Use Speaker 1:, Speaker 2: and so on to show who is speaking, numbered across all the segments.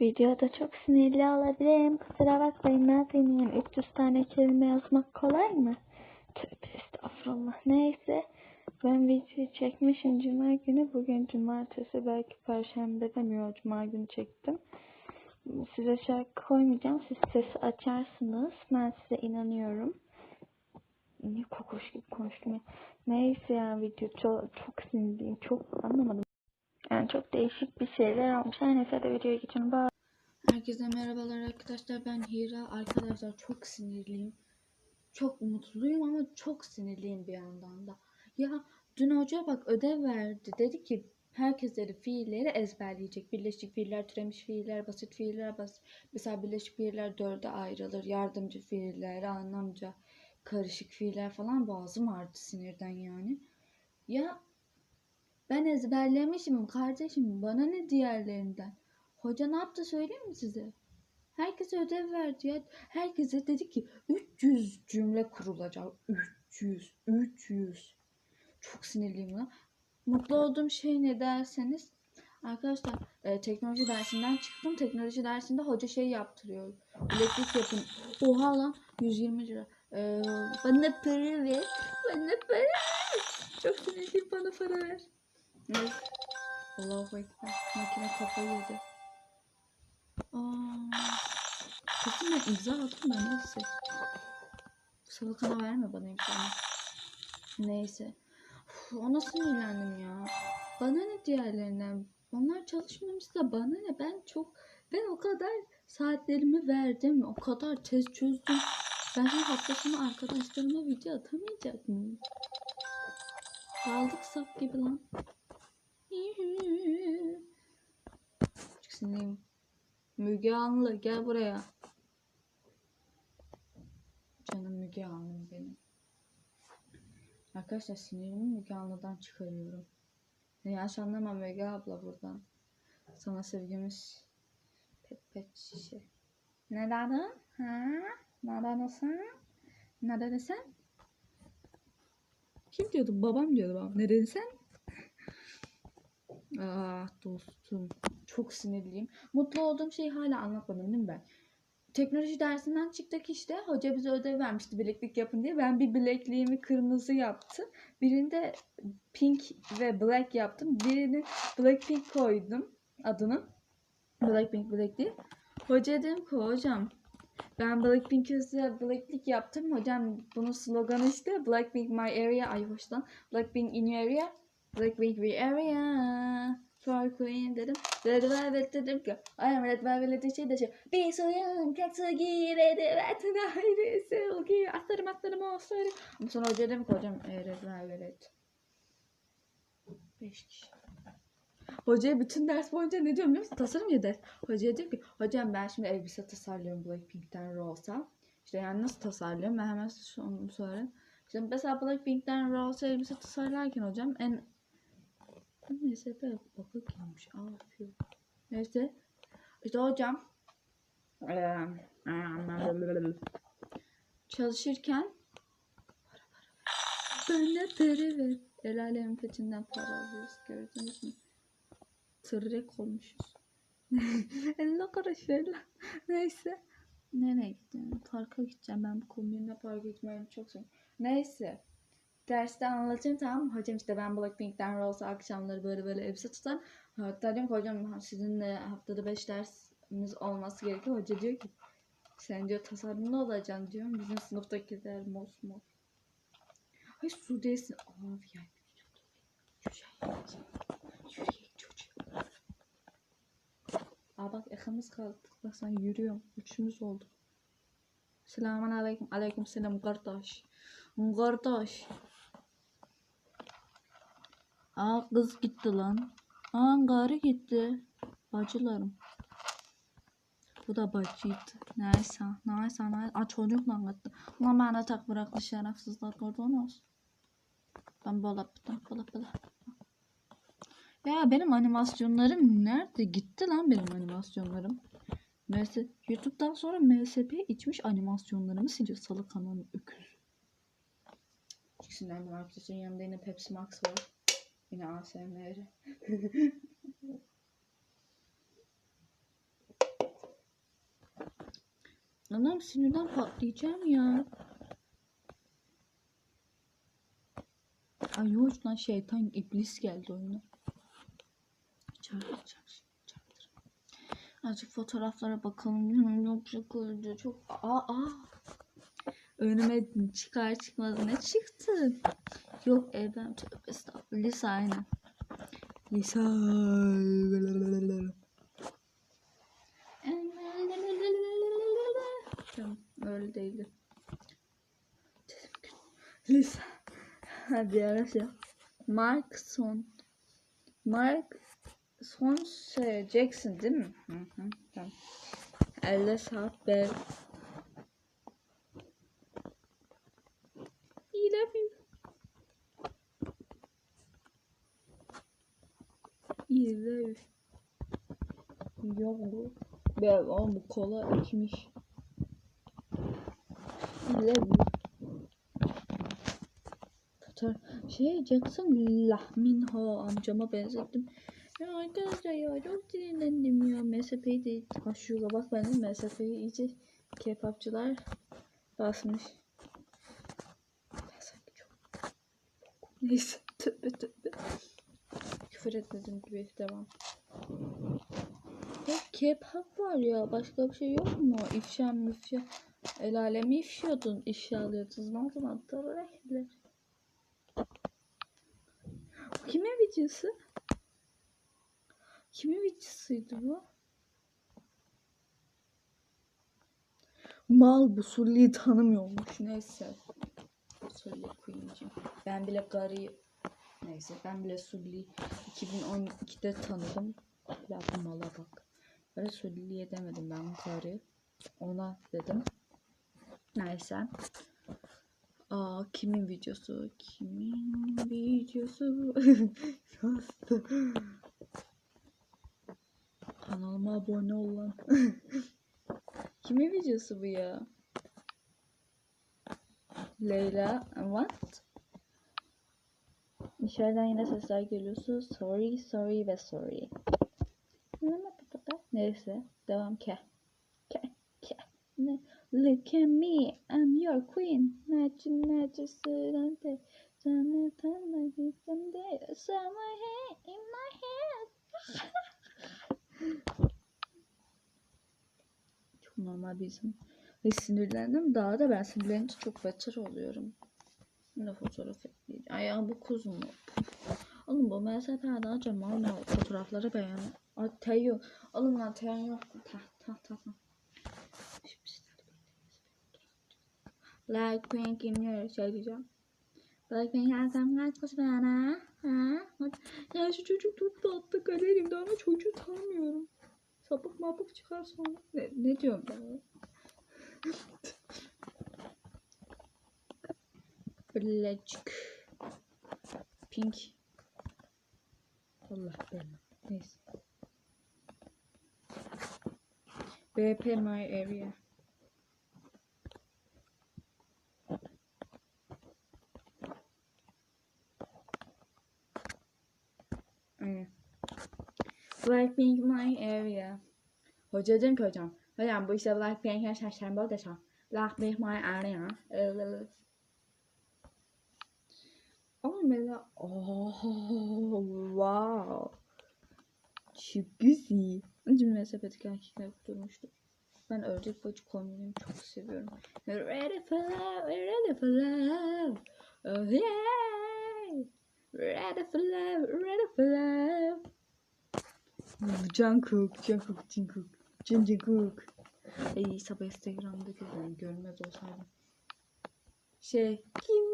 Speaker 1: Videoda çok sinirli olabilirim. Kusura bakmayın ne yapayım yani 300 tane kelime yazmak kolay mı? Tövbe estağfurullah. Neyse. Ben videoyu çekmişim cuma günü. Bugün cumartesi belki perşembe demiyor. Cuma günü çektim. Size şarkı koymayacağım. Siz sesi açarsınız. Ben size inanıyorum. Niye kokoş gibi konuştum ya. Neyse ya video çok, çok sinirliyim. Çok anlamadım. Yani çok değişik bir şeyler olmuş. Her neyse de videoya geçelim. Bye.
Speaker 2: Herkese merhabalar arkadaşlar. Ben Hira. Arkadaşlar çok sinirliyim. Çok mutluyum ama çok sinirliyim bir yandan da. Ya dün hoca bak ödev verdi. Dedi ki herkes fiilleri ezberleyecek. Birleşik fiiller türemiş fiiller basit fiiller basit. Mesela birleşik fiiller dörde ayrılır. Yardımcı fiiller anlamca karışık fiiller falan boğazım ağrıdı sinirden yani. Ya ben ezberlemişim kardeşim bana ne diğerlerinden Hoca ne yaptı söyleyeyim mi size? Herkese ödev verdi ya. Herkese dedi ki 300 cümle kurulacak. 300, 300. Çok sinirliyim buna. Mutlu olduğum şey ne derseniz Arkadaşlar e, teknoloji dersinden çıktım. Teknoloji dersinde hoca şey yaptırıyor. Bileklik yapın. Oha lan 120 lira. E, bana para ver. Bana para ver. Çok sinirliyim bana para ver. Evet. Allahu Ekber. Makine kafayı yedi. Kesin ben imza attım da neyse. Salakana verme bana imzanı. Neyse. Uf, ona sinirlendim ya. Bana ne diğerlerinden? Onlar çalışmamış da bana ne? Ben çok ben o kadar saatlerimi verdim. O kadar tez çözdüm. Ben şimdi hafta arkadaşlarıma video atamayacak mıyım? Kaldık sap gibi lan. Sinirliyim. Müge Anlı gel buraya. Canım Müge Anlı benim. Arkadaşlar sinirimi Müge Anlı'dan çıkarıyorum. Yanlış anlama Müge abla buradan. Sana sevgimiz pet pet şişe. Ne dedin? Ha? Ne dedin? Ne dedin sen? Kim diyordu? Babam diyordu babam. Ne dedin sen? Ah dostum. Çok sinirliyim. Mutlu olduğum şeyi hala anlatmadım değil mi ben? Teknoloji dersinden çıktık işte. Hoca bize ödev vermişti bileklik yapın diye. Ben bir bilekliğimi kırmızı yaptım. Birinde pink ve black yaptım. Birini blackpink koydum adını. Blackpink bilekliği. Hoca dedim ki hocam ben Blackpink üzerine Blackpink yaptım. Hocam bunun sloganı işte Blackpink my area. Ay hoşlan. Blackpink in your area. Blackpink we area. For Queen dedim. Red Velvet dedim ki I am Red Velvet şey de şey Bir suyun kaksı giyre de vetin ayrı silgi Aslarım aslarım aslarım Ama sonra hoca dedim ki hocam e, Red Velvet Beş kişi Hocaya bütün ders boyunca ne diyorum biliyor musun? Tasarım ya ders. Hocaya diyorum ki hocam ben şimdi elbise tasarlıyorum Blackpink'ten Rose'a. İşte yani nasıl tasarlıyorum? Ben hemen onu söyleyeyim. İşte mesela Blackpink'ten Rose'a elbise tasarlarken hocam en Neyse be baba gelmiş. Afiyet. Neyse. İşte hocam çalışırken bana para ver. El alemin peçinden para alıyoruz. Gördünüz mü? Tırrek olmuşuz. 50 kuruş ver lan. Neyse. Nereye gideceğim? Parka gideceğim. Ben bu kombinle parka gitmeyi çok seviyorum. Neyse. Derste anlatayım tamam mı? Hocam işte ben Blackpink'ten Rose akşamları böyle böyle elbise tutan. Hatta diyorum ki hocam sizinle haftada 5 dersimiz olması gerekiyor. Hoca diyor ki sen diyor tasarımlı olacaksın diyorum. Bizim sınıftakiler mosmor. Ay su değilsin. Yürüyek çocuğum. Aa bak yakınız kaldık. Bak sen yürüyorum. Üçümüz olduk. Selamun aleyküm. Aleyküm selam kardeş. Kardeş. Aa kız gitti lan. Aa karı gitti. Bacılarım. Bu da bacıydı. Neyse. Neyse. neyse. Aa çocukla gitti. Ulan bana tak bıraktı şerefsizler gördünüz. Ben böyle yaptım. Böyle böyle. Ya benim animasyonlarım nerede? Gitti lan benim animasyonlarım. Neyse YouTube'dan sonra MSP içmiş animasyonlarımı siliyor salı kanalın öküz. İkisinden de arkadaşlar yanında yine Pepsi Max var. Yine ASMR. Anam sinirden patlayacağım ya. Ay yok lan şeytan iblis geldi oyuna. Çarpacak çarptır. Azıcık fotoğraflara bakalım. Yok sıkıldı çok. Aa, aa. Önüme çıkar çıkmaz ne çıktı? Yok evden tövbe estağfurullah. Lisa aynen. Lisa. Tamam öyle değildi. Lisa. Hadi araş ya. Mark Son. Mark Son şey, Jackson değil mi? Hı hı. Tamam. 50 saat. I love you. I love you. Yok bu. Be oğlum bu kola içmiş. I love you. Fotoğraf. Şey Jackson Lahminho amcama benzettim. Ya arkadaşlar ya çok sinirlendim ya. MSP'yi de taşıyor. Bak ben de MSP'yi iyice kebapçılar basmış. Neyse tövbe tövbe. Küfür etmedim gibi devam. Ya kebap var ya başka bir şey yok mu? İfşa müfşa. El alemi ifşiyordun. ifşa alıyordunuz. Ne zaman Tövbe Bu kimin videosu? Kimin videosuydu bu? Mal bu Sulli'yi tanımıyormuş. Neyse. Sulli Queen'cim. Ben bile Gary'i Neyse ben bile Sulli'yi 2012'de tanıdım. Bu mala bak. Böyle Sulli'ye demedim ben Gary. Ona dedim. Neyse. Aa kimin videosu? Kimin videosu? Kanalıma abone ol lan. kimin videosu bu ya? Leyla what? İçeriden yine sesler geliyorsa sorry sorry ve sorry. Neyse devam ke. Ke ke. Ne? Look at me, I'm your queen. Nece nece sırante. Canı tanımak istemde. Summer hair in my head. Çok normal bir insan. Ve sinirlendim. Daha da ben sinirlenince çok beter oluyorum. Yine fotoğraf ekleyeceğim. Ay ya bu kuz mu? Oğlum bu MSP'de acaba ne fotoğrafları beğen. Ay Teo. Oğlum lan Teo yok. Ta ta ta ta. Like Pink in şey diyeceğim. Like her zaman kaç bana. Ha? Ya şu çocuk çok tatlı galerimde ama çocuğu tanımıyorum. Sapık mapık çıkar sonra. Ne, ne diyorum ben? Bilecik. Pink. Allah belanı. Neyse. BP my area. Aynen. Blackpink my area. Hoca dedim ki hocam. Hocam, bu işte Blackpink'e şaşırma o da. Blackpink my area. Mesela oh wow. Güzel. Önce mesafedeki erkekler durmuştu. Ben ördek bacı kombinimi çok seviyorum. Ready for love, ready for love. Oh yeah. Ready for love, ready for love. Jungkook, Jungkook, Jungkook, Jun Jungkook. Ey sabah Instagram'da gözüm görmez olsaydım. Şey, cim,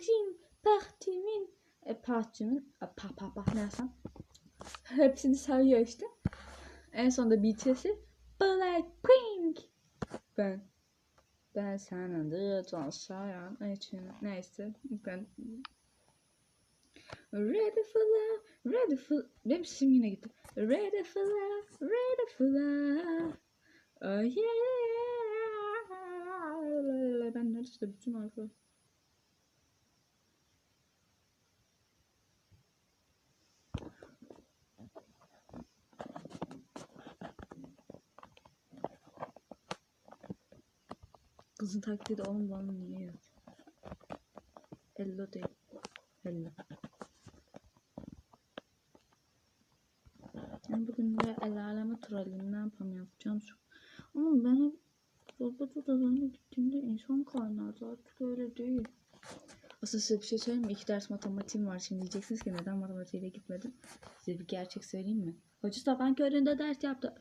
Speaker 2: cim, partimin, e, partimin, e, pa pa pa neyse. Hepsini sayıyor işte. En sonunda BTS'i Blackpink. Ben ben senin de tanışayan için neyse ben Ready for love, ready for Benim sesim yine gitti. Ready for love, ready for love. Oh yeah. Ben neredeyse bütün arka. Kızın taktiği de oğlum bana niye yazıyor? Hello değil. Hello. Yani bugün de el aleme trollim ne yapayım yapacağım şu. Ama ben hep robot odalarına gittiğimde insan kaynardı artık öyle değil. Aslında size bir şey söyleyeyim mi? İki ders matematiğim var. Şimdi diyeceksiniz ki neden matematiğe gitmedim? Size bir gerçek söyleyeyim mi? Hoca sabah köründe ders yaptı.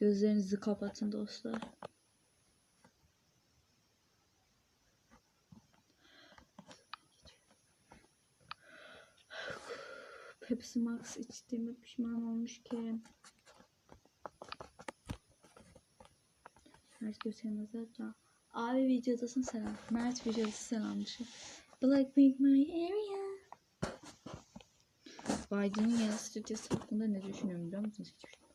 Speaker 2: Gözlerinizi kapatın dostlar. Pepsi Max içtiğime pişman olmuşken. Mert Gökçen'e da Abi videodasın selam. Mert videodasın selammışım. Black Big My Area. Biden'ın yeni stüdyosu hakkında ne düşünüyorum biliyor musunuz? Hiçbir şey.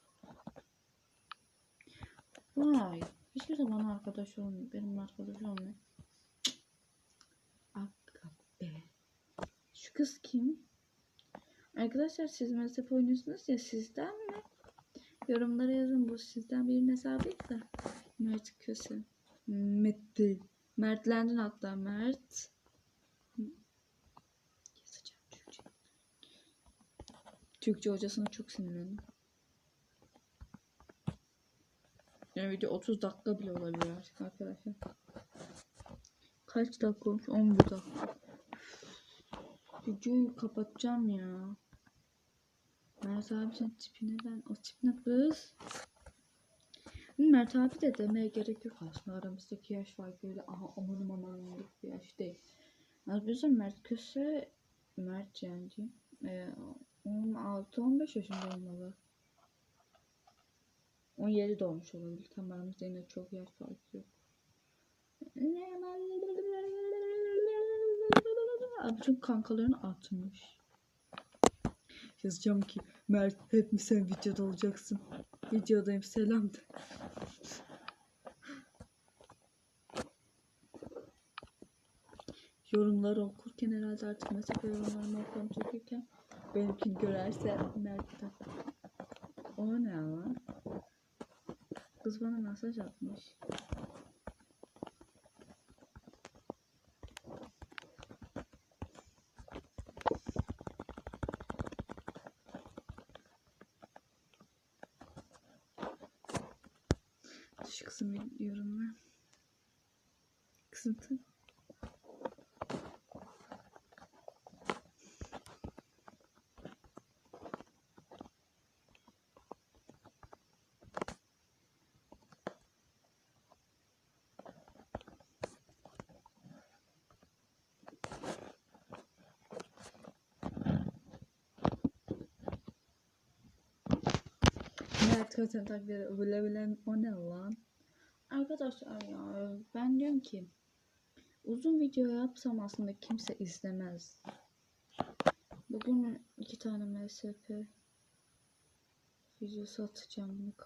Speaker 2: Vay. Hiçbir zaman arkadaş olmuyor. Benim arkadaş olmuyor. Cık. Aga be. Şu kız kim? Arkadaşlar siz mezhep oynuyorsunuz ya sizden mi? Yorumlara yazın bu sizden birinin hesabıydı. Mert Köse. Mert. Mertlendin hatta Mert. Türkçe hocasına çok sinirlendim. Yani video 30 dakika bile olabilir artık arkadaşlar. Kaç dakika olmuş? 11 dakika. Videoyu kapatacağım ya. Mert abi sen tipine ben o tip ne kız? Mert abi de demeye gerek yok aslında aramızdaki yaş farkı öyle aha amanım amanım bir yaş değil. Az bizim Mert Köse Mert yani e, 16-15 yaşındayım valla. 17 doğmuş olabilir. Tam aramızda yine çok yaş farkı yok. Abi bütün kankalarını atmış. Yazacağım ki Mert hep mi sen videoda olacaksın? Videodayım selam de. Yorumları okurken herhalde artık mesela yorumlarımı okuyorum çekirken benimkini görerse Mert'ten. O ne lan? Kız bana mesaj atmış. Şu kızım diyorum ben. Kösen takdirde bile bilen o ne lan? Arkadaşlar ya ben diyorum ki uzun video yapsam aslında kimse izlemez. Bugün iki tane MSP videosu atacağım